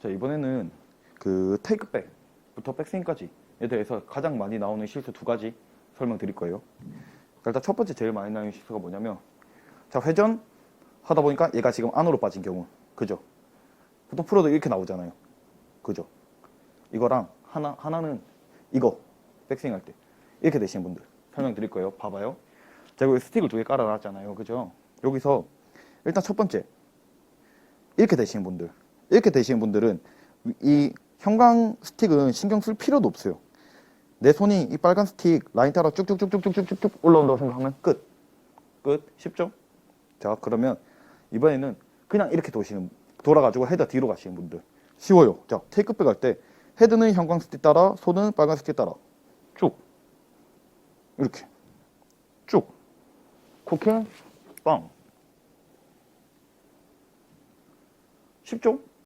자 이번에는 그 테이크백부터 백스윙까지에 대해서 가장 많이 나오는 실수 두 가지 설명드릴 거예요. 자, 일단 첫 번째 제일 많이 나오는 실수가 뭐냐면 자 회전 하다 보니까 얘가 지금 안으로 빠진 경우 그죠? 보통 프로도 이렇게 나오잖아요. 그죠? 이거랑 하나 하나는 이거 백스윙 할 때 이렇게 되시는 분들 설명드릴 거예요. 봐봐요. 제가 여기 스틱을 두 개 깔아놨잖아요. 그죠? 여기서 일단 첫 번째 이렇게 되시는 분들 이렇게 되시는 분들은 이 형광 스틱은 신경 쓸 필요도 없어요. 내 손이 이 빨간 스틱 라인 따라 쭉쭉쭉쭉쭉쭉쭉 올라온다고 생각하면 끝. 끝. 쉽죠? 자, 그러면 이번에는 그냥 이렇게 도시는 돌아가지고 헤드 뒤로 가시는 분들 쉬워요. 자, 테이크백 할 때 헤드는 형광 스틱 따라 손은 빨간 스틱 따라 쭉 이렇게 쭉 코킹 빵 쉽죠?